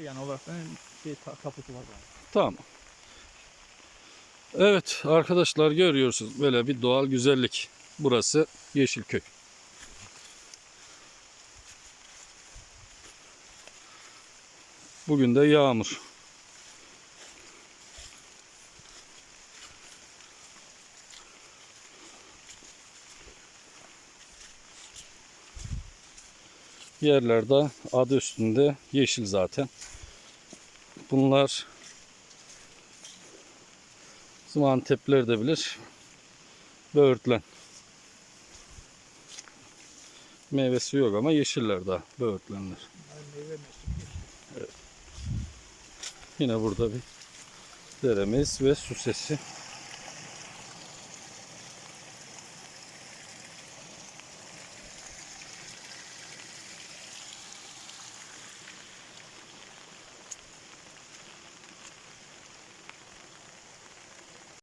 Yani olarak bir ta- tapusu var. Tamam. Evet arkadaşlar görüyorsunuz böyle bir doğal güzellik. Burası Yeşilköy. Bugün de yağmur. Yerlerde adı üstünde yeşil zaten. Bunlar Bizim Antepler de bilir. Böğürtlen. Meyvesi yok ama yeşiller daha böğürtlenler. Yine burada bir deremiz ve su sesi.